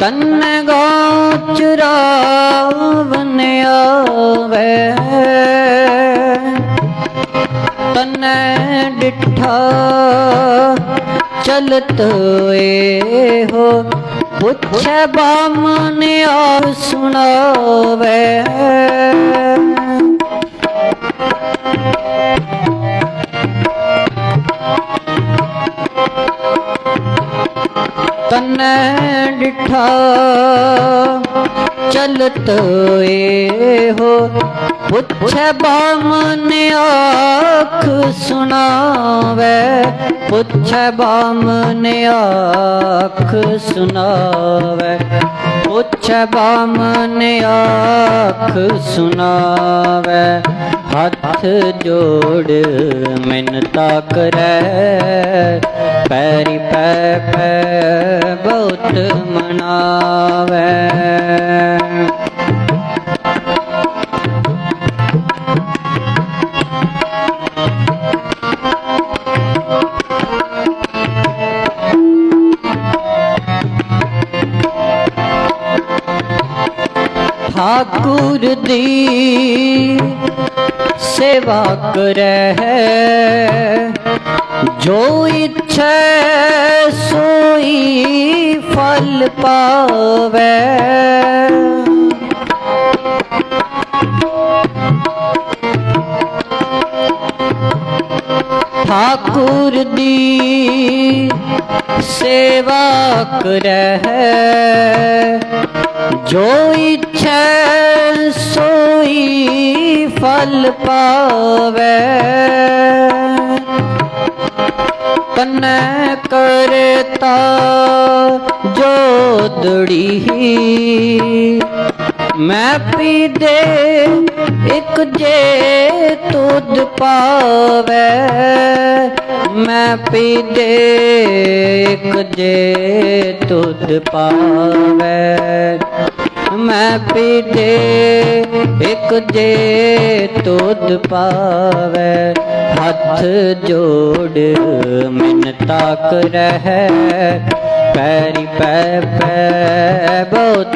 ਤਨ ਗੋਚਰਾਵਨ ਆਵੇ। ਤਨ ਡਿਠਾ ਚਲਤ ਏ ਹੋ ਪੁੱਛ ਬਾਮਨ ਆ ਸੁਣਾਵੇ। ਤਨ ਡਿਠਾ। ਚਲਤ ਏ ਹੋ ਪੁੱਛੈ ਬਾਮਨ ਆਖ ਸੁਣਾਵੇ। ਪੁੱਛੈ ਬਾਮਨ ਆਖ ਸੁਣਾਵੇ। ਪੁੱਛੈ ਬਾਮਨ ਆਖ ਸੁਣਾਵੇ ਹੱਥ ਜੋੜ ਮਿੰਨਤਾ ਕਰੈ ਪੈਰੀ ਪੈ ਪੈ ਬਹੁਤ ਮਨਾਵੇ। ਠਾਕੁਰ ਦੀ ਸੇਵਾ ਕਰੈ ਜੋ ਇੱਛੈ ਸੋਈ ਫਲ ਪਾਵੇ। ਠਾਕੁਰ ਦੀ ਸੇਵਾ ਕਰੈ ਜੋ ਇੱਛੈ ਸੋਈ ਫਲ ਪਾਵੇ। ਤਨ ਕਰਤਾ ਜੋਦੜੀ ਮੈਂ ਪੀ ਦੇ ਇੱਕ ਜੇ ਤੁਧ ਪਾਵੇ। ਮੈਂ ਪੀ ਦੇ ਇੱਕ ਜੇ ਤੁਧ ਪਾਵੇ। ਮੈਂ ਪੀ ਦੇ ਇੱਕ ਜੇ ਤੁਧ ਪਾਵੇ। ਹੱਥ ਜੋੜ ਮਿੰਨਤਾ ਕਰਹਿ ਪੈਰੀ ਪੈ ਪੈ ਬਹੁਤ